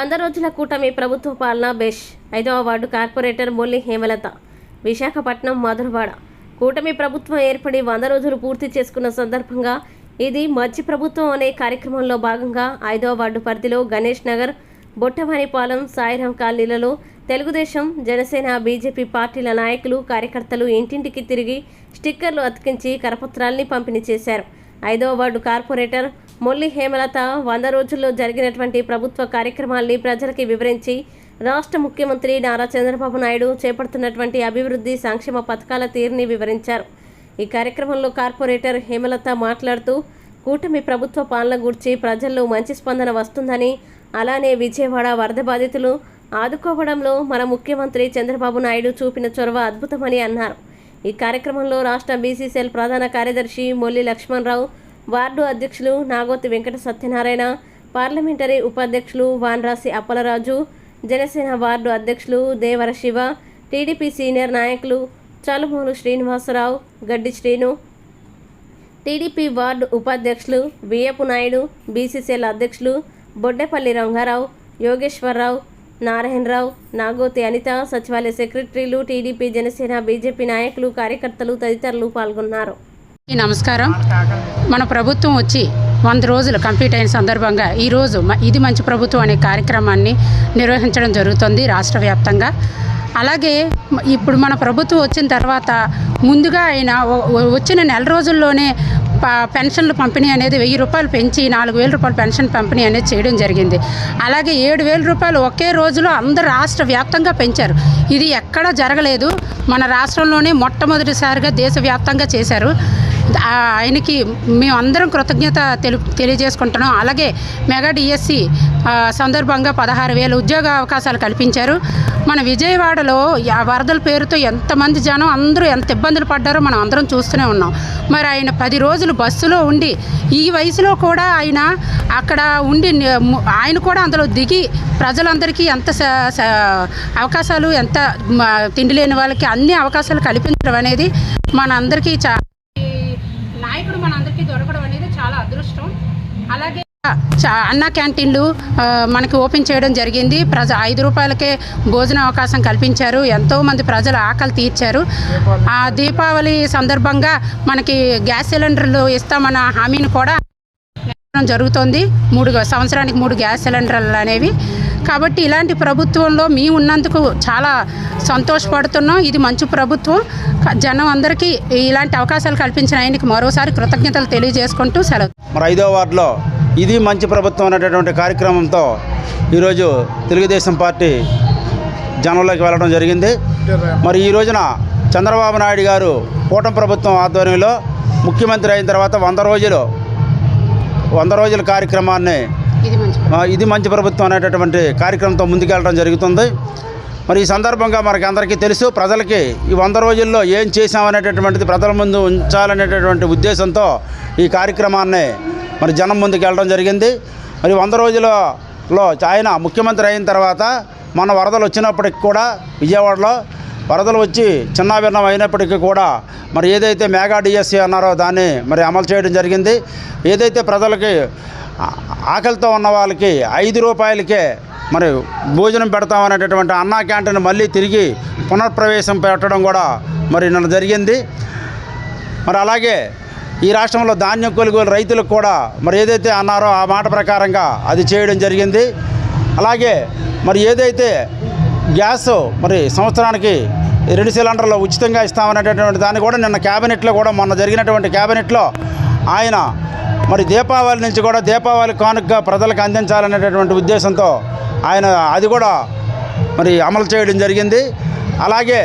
వంద రోజుల కూటమి ప్రభుత్వ పాలన బెష్. ఐదవ వార్డు కార్పొరేటర్ మొల్లి హేమలత. విశాఖపట్నం మధురవాడ. కూటమి ప్రభుత్వం ఏర్పడి వంద రోజులు పూర్తి చేసుకున్న సందర్భంగా ఇది మధ్య ప్రభుత్వం అనే కార్యక్రమంలో భాగంగా ఐదవ వార్డు పరిధిలో గణేష్ నగర్ బొట్టవానిపాలెం సాయిరాం కాలనీలలో తెలుగుదేశం జనసేన బీజేపీ పార్టీల నాయకులు కార్యకర్తలు ఇంటింటికి తిరిగి స్టిక్కర్లు అతికించి కరపత్రాల్ని పంపిణీ చేశారు. ఐదవ వార్డు కార్పొరేటర్ మొల్లి హేమలత వంద రోజుల్లో జరిగినటువంటి ప్రభుత్వ కార్యక్రమాల్ని ప్రజలకి వివరించి రాష్ట్ర ముఖ్యమంత్రి నారా చంద్రబాబు నాయుడు చేపడుతున్నటువంటి అభివృద్ధి సంక్షేమ పథకాల తీరుని వివరించారు. ఈ కార్యక్రమంలో కార్పొరేటర్ హేమలత మాట్లాడుతూ కూటమి ప్రభుత్వ పాలన గురించి ప్రజల్లో మంచి స్పందన వస్తుందని అలానే విజయవాడ వరద బాధితులు ఆదుకోవడంలో మన ముఖ్యమంత్రి చంద్రబాబు నాయుడు చూపిన చొరవ అద్భుతమని అన్నారు. ఈ కార్యక్రమంలో రాష్ట్ర బీసీసీఎల్ ప్రధాన కార్యదర్శి మొల్లి లక్ష్మణరావు వార్డు అధ్యక్షులు నాగోతి వెంకట సత్యనారాయణ పార్లమెంటరీ ఉపాధ్యక్షులు వాన్రాసి అప్పలరాజు జనసేన వార్డు అధ్యక్షులు దేవర శివ టీడీపీ సీనియర్ నాయకులు చాలుమూలు శ్రీనివాసరావు గడ్డి శ్రీను టీడీపీ వార్డు ఉపాధ్యక్షులు వియపు నాయుడు బీసీసీఎల్ అధ్యక్షులు బొడ్డెపల్లి రంగారావు యోగేశ్వరరావు నారాయణరావు నాగోతి అనిత సచివాలయ సెక్రటరీలు టీడీపీ జనసేన బీజేపీ నాయకులు కార్యకర్తలు తదితరులు పాల్గొన్నారు. నమస్కారం. మన ప్రభుత్వం వచ్చి వంద రోజులు కంప్లీట్ అయిన సందర్భంగా ఈరోజు ఇది మంచి ప్రభుత్వం అనే కార్యక్రమాన్ని నిర్వహించడం జరుగుతుంది రాష్ట్ర వ్యాప్తంగా. అలాగే ఇప్పుడు మన ప్రభుత్వం వచ్చిన తర్వాత ముందుగా ఆయన వచ్చిన నెల రోజుల్లోనే ప- పెన్షన్లు పంపిణీ అనేది వెయ్యి రూపాయలు పెంచి నాలుగు వేల రూపాయలు పెన్షన్ పంపిణీ అనేది చేయడం జరిగింది. అలాగే ఏడు వేల రూపాయలు ఒకే రోజులో అందరు రాష్ట్ర వ్యాప్తంగా పెంచారు. ఇది ఎక్కడా జరగలేదు. మన రాష్ట్రంలోనే మొట్టమొదటిసారిగా దేశవ్యాప్తంగా చేశారు. ఆయనకి మేమందరం కృతజ్ఞత తెలు తెలియజేసుకుంటున్నాం. అలాగే మెగా డిఎస్సి సందర్భంగా పదహారు వేల ఉద్యోగ అవకాశాలు కల్పించారు. మన విజయవాడలో వరదల పేరుతో ఎంతమంది జనం అందరూ ఎంత ఇబ్బందులు పడ్డారో మనం అందరం చూస్తూనే ఉన్నాం. మరి ఆయన పది రోజులు బస్సులో ఉండి ఈ వయసులో కూడా ఆయన అక్కడ ఉండి ఆయన కూడా అందులో దిగి ప్రజలందరికీ ఎంత అవకాశాలు ఎంత తిండి లేని వాళ్ళకి అన్ని అవకాశాలు కల్పించడం అనేది మనందరికీ చా ఇప్పుడు మన అందరికీ దొరకడం అనేది చాలా అదృష్టం. అలాగే చా- అన్న క్యాంటీన్లు మనకి ఓపెన్ చేయడం జరిగింది. ప్రజ ఐదు రూపాయలకే భోజన అవకాశం కల్పించారు. ఎంతోమంది ప్రజలు ఆకలి తీర్చారు. ఆ దీపావళి సందర్భంగా మనకి గ్యాస్ సిలిండర్లు ఇస్తామన్న హామీని కూడా జరుగుతోంది. మూడు సంవత్సరానికి మూడు గ్యాస్ సిలిండర్లు అనేవి. కాబట్టి ఇలాంటి ప్రభుత్వంలో మీ ఉన్నందుకు చాలా సంతోషపడుతున్నాం. ఇది మంచి ప్రభుత్వం. జనం అందరికీ ఇలాంటి అవకాశాలు కల్పించిన ఆయనకి మరోసారి కృతజ్ఞతలు తెలియజేసుకుంటూ సెలవు. మరి ఐదో వార్డులో ఇది మంచి ప్రభుత్వం అనేటటువంటి కార్యక్రమంతో ఈరోజు తెలుగుదేశం పార్టీ జనంలోకి వెళ్ళడం జరిగింది. మరి ఈ రోజున చంద్రబాబు నాయుడు గారు కూటమి ప్రభుత్వం ఆధ్వర్యంలో ముఖ్యమంత్రి అయిన తర్వాత వంద రోజులు వంద రోజుల కార్యక్రమాన్ని ఇది మంచి ప్రభుత్వం అనేటటువంటి కార్యక్రమంతో ముందుకెళ్ళడం జరుగుతుంది. మరి ఈ సందర్భంగా మనకి అందరికీ తెలుసు ప్రజలకి ఈ వంద రోజుల్లో ఏం చేశామనేటటువంటిది ప్రజల ముందు ఉంచాలనేటటువంటి ఉద్దేశంతో ఈ కార్యక్రమాన్ని మరి జనం ముందుకు వెళ్ళడం జరిగింది. మరి వంద రోజులలో ఆయన ముఖ్యమంత్రి అయిన తర్వాత మన వరదలు వచ్చినప్పటికి కూడా విజయవాడలో వరదలు వచ్చి చిన్నాభిన్నం అయినప్పటికీ కూడా మరి ఏదైతే మెగా డిఎస్సి అన్నారో దాన్ని మరి అమలు చేయడం జరిగింది. ఏదైతే ప్రజలకి ఆకలితో ఉన్న వాళ్ళకి ఐదు రూపాయలకే మరి భోజనం పెడతామనేటటువంటి అన్నా క్యాంటీన్ మళ్ళీ తిరిగి పునఃప్రవేశం పెట్టడం కూడా మరి నిన్న జరిగింది. మరి అలాగే ఈ రాష్ట్రంలో ధాన్యం కొనుగోలు రైతులకు కూడా మరి ఏదైతే అన్నారో ఆ మాట ప్రకారంగా అది చేయడం జరిగింది. అలాగే మరి ఏదైతే గ్యాస్ మరి సంవత్సరానికి రెండు సిలిండర్లు ఉచితంగా ఇస్తామనేటటువంటి దాన్ని కూడా నిన్న క్యాబినెట్లో కూడా మొన్న జరిగినటువంటి క్యాబినెట్లో ఆయన మరి దీపావళి నుంచి కూడా దీపావళి కానుకగా ప్రజలకు అందించాలనేటటువంటి ఉద్దేశంతో ఆయన అది కూడా మరి అమలు చేయడం జరిగింది. అలాగే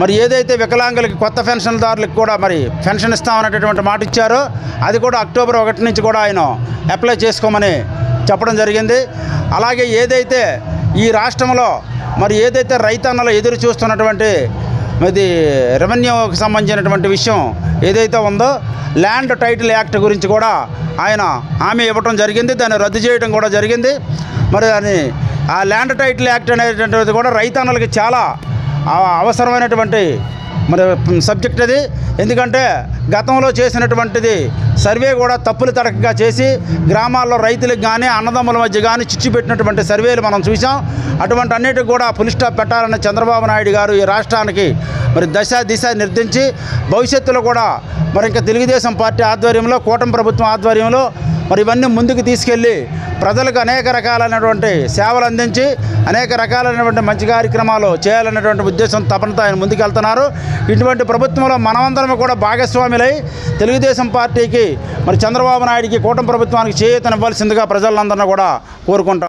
మరి ఏదైతే వికలాంగులకి కొత్త పెన్షన్దారులకు కూడా మరి పెన్షన్ ఇస్తామనేటటువంటి మాట ఇచ్చారో అది కూడా అక్టోబర్ ఒకటి నుంచి కూడా ఆయన అప్లై చేసుకోమని చెప్పడం జరిగింది. అలాగే ఏదైతే ఈ రాష్ట్రంలో మరి ఏదైతే రైతన్నలు ఎదురు చూస్తున్నటువంటి ఇది రెవెన్యూకి సంబంధించినటువంటి విషయం ఏదైతే ఉందో ల్యాండ్ టైటిల్ యాక్ట్ గురించి కూడా ఆయన హామీ ఇవ్వటం జరిగింది దాన్ని రద్దు చేయడం కూడా జరిగింది. మరి దాన్ని ఆ ల్యాండ్ టైటిల్ యాక్ట్ అనేటువంటిది కూడా రైతన్నలకి చాలా అవసరమైనటువంటి మరి సబ్జెక్ట్ అది. ఎందుకంటే గతంలో చేసినటువంటిది సర్వే కూడా తప్పులు తడకగా చేసి గ్రామాల్లో రైతులకు కానీ అన్నదమ్ముల మధ్య కానీ చిచ్చు పెట్టినటువంటి సర్వేలు మనం చూసాం అటువంటి అన్నిటికి కూడా పులి స్టాప్ పెట్టాలని చంద్రబాబు నాయుడు గారు ఈ రాష్ట్రానికి మరి దశ దిశ నిర్దించి భవిష్యత్తులో కూడా మరి ఇంకా తెలుగుదేశం పార్టీ ఆధ్వర్యంలో కూటమి ప్రభుత్వం ఆధ్వర్యంలో మరి ఇవన్నీ ముందుకు తీసుకెళ్ళి ప్రజలకు అనేక రకాలైనటువంటి సేవలు అందించి అనేక రకాలైనటువంటి మంచి కార్యక్రమాలు చేయాలనేటువంటి ఉద్దేశం తపనతో ఆయన ముందుకెళ్తున్నారు. ఇటువంటి ప్రభుత్వంలో మనమందరం కూడా భాగస్వాములై తెలుగుదేశం పార్టీకి మరి చంద్రబాబు నాయుడికి కూటమి ప్రభుత్వానికి చేయూతనివ్వాల్సిందిగా ప్రజలందరినీ కూడా కోరుకుంటాం.